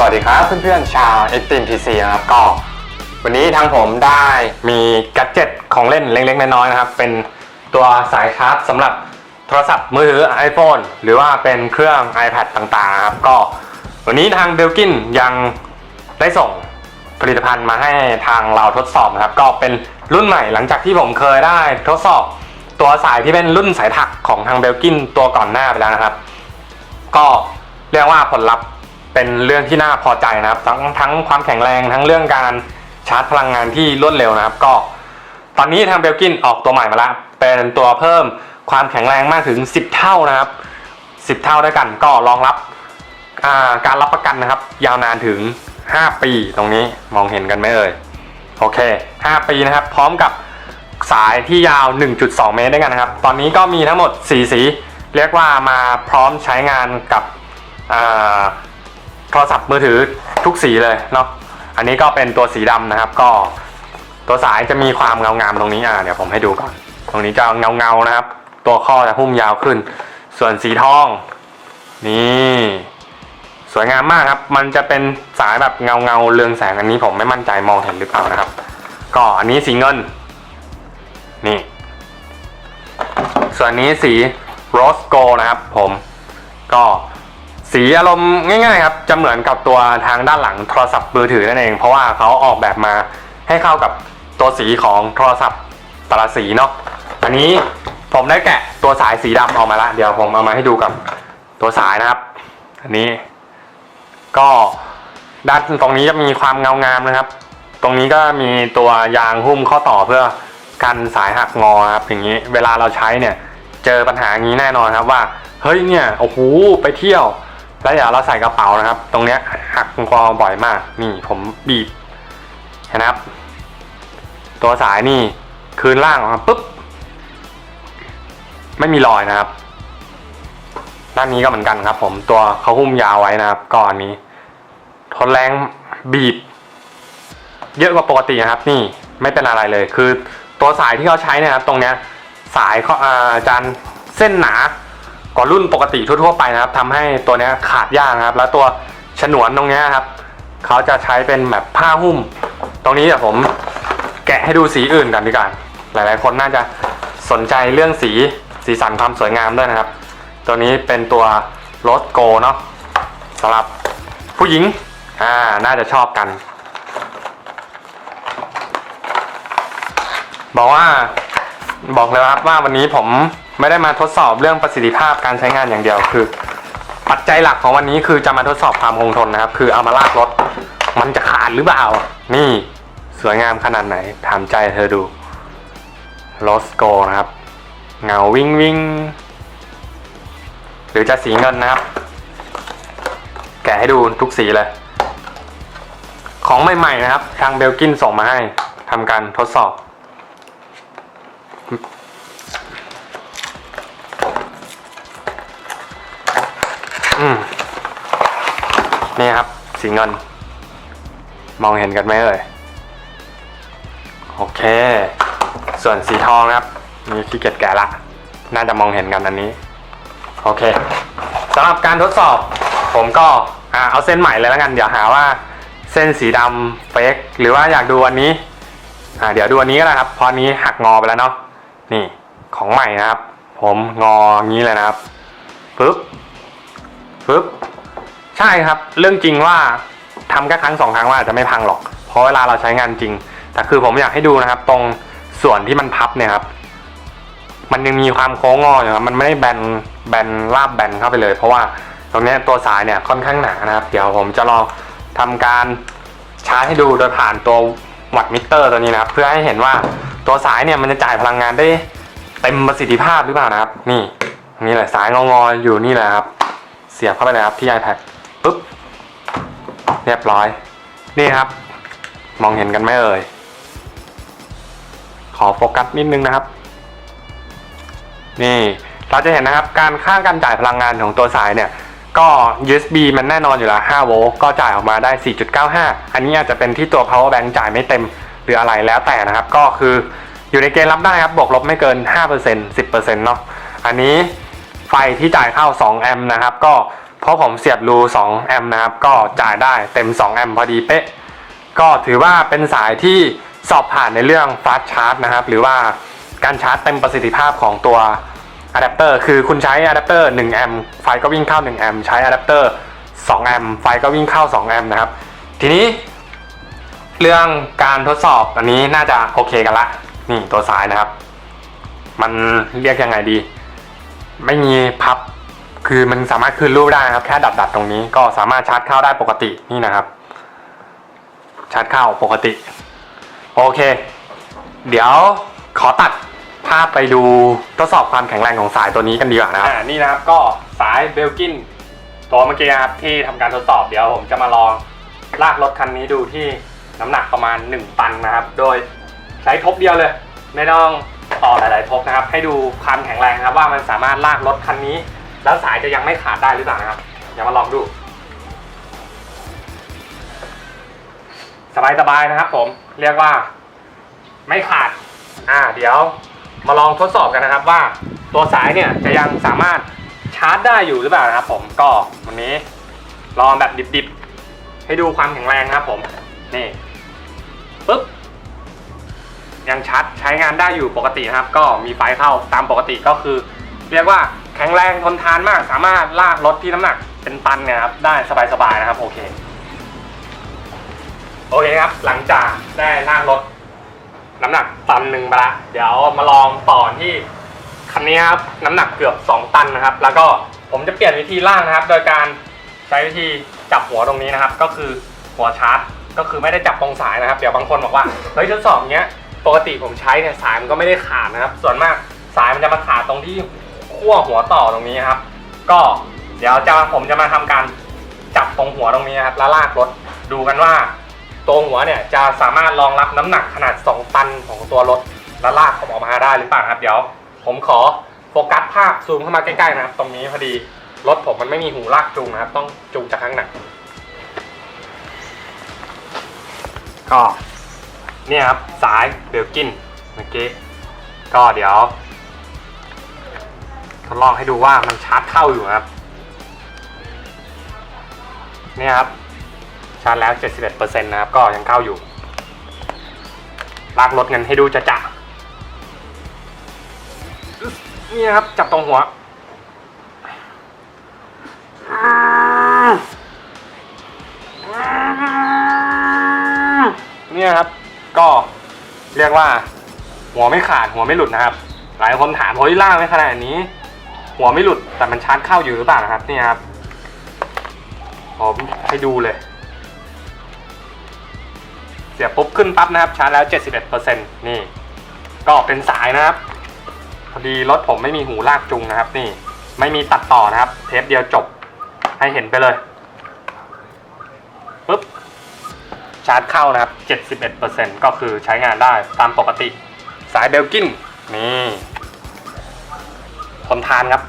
สวัสดีครับเพื่อนๆชาว Extreme PC นะครับก็ วันนี้ทางผมได้มีกัจเจ็ตของเล่นเล็กๆ น้อยๆนะครับ เป็นตัวสายชาร์จสำหรับโทรศัพท์มือถือ iPhone หรือว่าเป็นเครื่อง iPad ต่างๆนะครับ ก็วันนี้ทางเบลกินยังได้ส่งผลิตภัณฑ์มาให้ทางเราทดสอบนะครับ ก็เป็นรุ่นใหม่หลังจากที่ผมเคยได้ทดสอบตัวสายที่เป็นรุ่นสายถักของทางเบลกินตัวก่อนหน้าไปแล้วนะครับ ก็เรียกว่าผลลัพธ์ เป็นเรื่องที่น่าพอใจนะครับ ทั้งทั้งความแข็งแรงทั้งเรื่องการชาร์จพลังงานที่รวดเร็วนะครับ ก็ ตอนนี้ทางเบลกินออกตัวใหม่มาแล้วเป็นตัวเพิ่มความแข็งแรงมากถึง 10 เท่านะครับ 10 เท่าด้วยกันก็รองรับาการรับประกันนะครับ ยาวนานถึง 5 ปีตรงนี้มองเห็นกันไหมเอ่ยโอเค 5 ปีนะครับ พร้อมกับสายที่ยาว 1.2 เมตรด้วยกันนะครับ ตอนนี้ก็มีทั้งหมด 4 สี เรียกว่ามาพร้อมใช้งานกับ โทรศัพท์มือถือทุกสีเลยเนาะอันนี้ก็เป็นตัวสีดำนะครับ ก็ตัวสายจะมีความเงางามตรงนี้อ่าเดี๋ยวผมให้ดูก่อน ตรงนี้จะเงาเงานะครับ ตัวข้อจะหุ้มยาวขึ้น ส่วนสีทอง นี่สวยงามมากครับ มันจะเป็นสายแบบเงาเงาเรืองแสงอันนี้ผมไม่มั่นใจมองเห็นหรือเปล่านะครับ ก็อันนี้สีเงิน นี่ ส่วนนี้สีโรสโกนะครับ ผม ก็ สีอารมณ์ง่ายๆครับจะเหมือนกับตัวทางด้านหลังโทรศัพท์มือถือนั่นเอง เพราะว่าเขาออกแบบมาให้เข้ากับตัวสีของโทรศัพท์แต่ละสีเนาะอันนี้ผมได้แกะตัวสายสีดำออกมาละเดี๋ยวผมเอามาให้ดูกับตัวสายนะครับ อันนี้ ก็ด้านตรงนี้จะมีความเงางามนะครับ ตรงนี้ก็มีตัวยางหุ้มข้อต่อเพื่อกันสายหักงอครับอย่างนี้ เวลาเราใช้เนี่ย เจอปัญหาอย่างนี้แน่นอนครับว่าเฮ้ยเนี่ยโอ้โหไปเที่ยว แล้วอย่าเราใส่กระเป๋านะครับ ตรงเนี้ยหักงอบ่อยมาก นี่ผมบีบเห็นะครับ ตัวสายนี่คืนล่างออกมาปุ๊บ ไม่มีรอยนะครับ ด้านนี้ก็เหมือนกันครับ ผมตัวเขาหุ้มยาวไว้นะครับก่อนนี้ ทนแรงบีบ เยอะกว่าปกตินะครับ นี่ไม่เป็นอะไรเลย คือตัวสายที่เขาใช้นะครับ ตรงเนี้ย สายเขาอาจานเส้นหนา กว่ารุ่นปกติทั่วๆไปนะครับทำให้ตัวนี้ขาดยากนะครับ แล้วตัวฉนวนตรงนี้ครับเขาจะใช้เป็นแบบผ้าหุ้ม ตรงนี้เดี๋ยวผมแกะให้ดูสีอื่นกันดีกว่าหลายๆ คนน่าจะสนใจเรื่องสีสีสันความสวยงามด้วยนะครับ ตัวนี้เป็นตัวรสโกเนาะสำหรับผู้หญิงอ่าน่าจะชอบกัน บอกว่าบอกเลยครับว่าวันนี้ผม ไม่ได้มาทดสอบเรื่องประสิทธิภาพการใช้งานอย่างเดียวคือ ปัจจัยหลักของวันนี้คือจะมาทดสอบความคงทนนะครับ คือเอามาลากรถ มันจะขาดหรือเปล่า นี่สวยงามขนาดไหน ถามใจเธอดูโรสโกนะครับ เงาวิ่งวิ่งหรือจะสีเงินนะครับ แกะให้ดูทุกสีเลย ของใหม่ๆนะครับ ทางเบลกินส่งมาให้ทำการทดสอบ นี่ครับ สีเงิน มองเห็นกันไหมเอ่ยโอเค ส่วนสีทองครับนี่ขี้เกียจแกะละ น่าจะมองเห็นกันอันนี้ โอเคสำหรับการทดสอบ ผมก็เอาเส้นใหม่เลยแล้วกัน เดี๋ยวหาว่าเส้นสีดำเฟกหรือว่าอยากดูอันนี้เดี๋ยวดูอันนี้ก็ได้ครับพราะอันนี้หักงอไปแล้วเนาะนี่ของใหม่นะครับ ผมงองี้เลยนะครับปึ๊บปึ๊บ ใช่ครับ เรื่องจริงว่าทำแค่ครั้งสองครั้งว่าอาจจะไม่พังหรอก เพราะเวลาเราใช้งานจริง แต่คือผมอยากให้ดูนะครับ ตรงส่วนที่มันพับเนี่ยครับ มันยังมีความโค้งงออยู่ครับมันไม่ได้แบนแบนราบแบนเข้าไปเลย เพราะว่าตรงนี้ตัวสายเนี่ยค่อนข้างหนานะครับ เดี๋ยวผมจะลองทำการชาร์จให้ดูโดยผ่านตัววัตมิเตอร์ตัวนี้นะครับ เพื่อให้เห็นว่าตัวสายเนี่ยมันจะจ่ายพลังงานได้เต็มประสิทธิภาพหรือเปล่านะครับ นี่นี่แหละสายงอๆอยู่นี่แหละครับ เสียบเข้าไปเลยครับที่ iPad เรียบร้อย นี่ครับ มองเห็นกันไหมเอ่ย ขอโฟกัสนิดนึงนะครับ นี่เราจะเห็นนะครับการค่าการจ่ายพลังงานของตัวสายเนี่ย ก็ USB มันแน่นอนอยู่แล้ว 5 โวลต์ก็จ่ายออกมาได้ 4.95 อันนี้อาจจะเป็นที่ตัว power bank จ่ายไม่เต็มหรืออะไรแล้วแต่นะครับ ก็คืออยู่ในเกณฑ์รับได้ครับ บวกลบไม่เกิน 5% 10%เนาะ อันนี้ไฟที่จ่ายเข้า 2 แอมป์นะครับ ก็ เพราะผมเสียบรู 2 แอมป์นะครับ ก็จ่ายได้เต็ม 2 แอมป์พอดีเป๊ะ ก็ถือว่าเป็นสายที่สอบผ่านในเรื่องฟาสชาร์จนะครับ หรือว่าการชาร์จเต็มประสิทธิภาพของตัวอะแดปเตอร์คือคุณใช้อะแดปเตอร์1แอมป์ไฟก็วิ่งเข้า 1 แอมป์ใช้อะแดปเตอร์2แอมป์ไฟก็วิ่งเข้า 2 แอมป์นะครับ ทีนี้ เรื่องการทดสอบอันนี้น่าจะโอเคกันละ นี่ตัวสายนะครับ มันเรียกยังไงดี ไม่มีพับ คือมันสามารถคืนรูปได้นะครับ แค่ดัดดัดๆตรงนี้ก็สามารถชาร์จเข้าได้ปกตินี่นะครับ ชาร์จเข้าปกติ โอเค เดี๋ยวขอตัดภาพไปดูทดสอบความแข็งแรงของสายตัวนี้กันดีกว่านะครับอ่านี่นะครับก็สายเบลกินตัวเมื่อกี้นะครับที่ทำการทดสอบเดี๋ยวผมจะมาลองลากรถคันนี้ดูที่น้ำหนักประมาณ 1 ตันนะครับ โดยใช้ทบเดียวเลย ไม่ต้องต่อหลาย ๆ ทบนะครับ ให้ดูความแข็งแรงครับว่ามันสามารถลากรถคันนี้ แล้วสายจะยังไม่ขาดได้หรือเปล่านะครับเดี๋ยวมาลองดู สบายๆนะครับผมเรียกว่าไม่ขาด อ่า เดี๋ยวมาลองทดสอบกันนะครับว่าตัวสายเนี่ยจะยังสามารถชาร์จได้อยู่หรือเปล่านะครับ ผมก็วันนี้ลองแบบดิบๆ ให้ดูความแข็งแรงนะครับ ผมนี่ปึ๊บยังชาร์จใช้งานได้อยู่ปกตินะครับ ก็มีไฟเข้าตามปกติก็คือ เรียกว่า แข็งแรงทนทานมาก สามารถลากรถที่น้ำหนักเป็นตันเนี่ยครับได้สบายๆนะครับโอเคโอเคครับ หลังจากได้ลากรถน้ำหนักตันหนึ่งไปละเดี๋ยวมาลองต่อที่คันนี้ครับน้ำหนักเกือบ 2 ตันนะครับ แล้วก็ผมจะเปลี่ยนวิธีล่างนะครับ โดยการใช้วิธีจับหัวตรงนี้นะครับ ก็คือหัวชาร์จก็คือไม่ได้จับตรงสายนะครับ เดี๋ยวบางคนบอกว่าเฮ้ยทดสอบเงี้ยปกติผมใช้เนี่ยสายมันก็ไม่ได้ขาดนะครับ ส่วนมากสายมันจะมาขาดตรงที่ ขั้วหัวต่อตรงนี้ครับ ก็เดี๋ยวจะผมจะมาทำการจับตรงหัวตรงนี้ครับแล้วลากรถดูกันว่า ตัวหัวเนี่ยจะสามารถรองรับน้ำหนักขนาด 2 ตันของตัวรถและลากผมออกมาได้หรือเปล่าครับเดี๋ยวผมขอโฟกัสภาพซูมเข้ามาใกล้ๆนะครับ ตรงนี้พอดีรถผมมันไม่มีหูลากจูงนะครับ ต้องจูงจากข้างหนังก็เนี่ยครับสายเบลกินเมื่อกี้ก็เดี๋ยว ทดลองให้ดูว่ามันชาร์จเข้าอยู่นะครับ เนี่ยครับ ชาร์จแล้ว 71%นะครับ ก็ยังเข้าอยู่ ลากรถเงินให้ดูจะจะนี่ครับ จับตรงหัว เนี่ยครับ ก็เรียกว่า หัวไม่ขาดหัวไม่หลุดนะครับ หลายคนถามเฮ้ยล่างไม่ขนาดนี้ หัวไม่หลุดแต่มันชาร์จเข้าอยู่หรือเปล่านะครับนี่ครับผมให้ดูเลย เสียบปุ๊บขึ้นปั๊บนะครับชาร์จแล้ว 71%นี่ ก็เป็นสายนะครับ พอดีรถผมไม่มีหูลากจุงนะครับ นี่ไม่มีตัดต่อนะครับ เทปเดียวจบให้เห็นไปเลยปุ๊บชาร์จเข้านะครับ 71%ก็คือใช้งานได้ตามปกติ สายเบลกินนี่ ทนทานครับ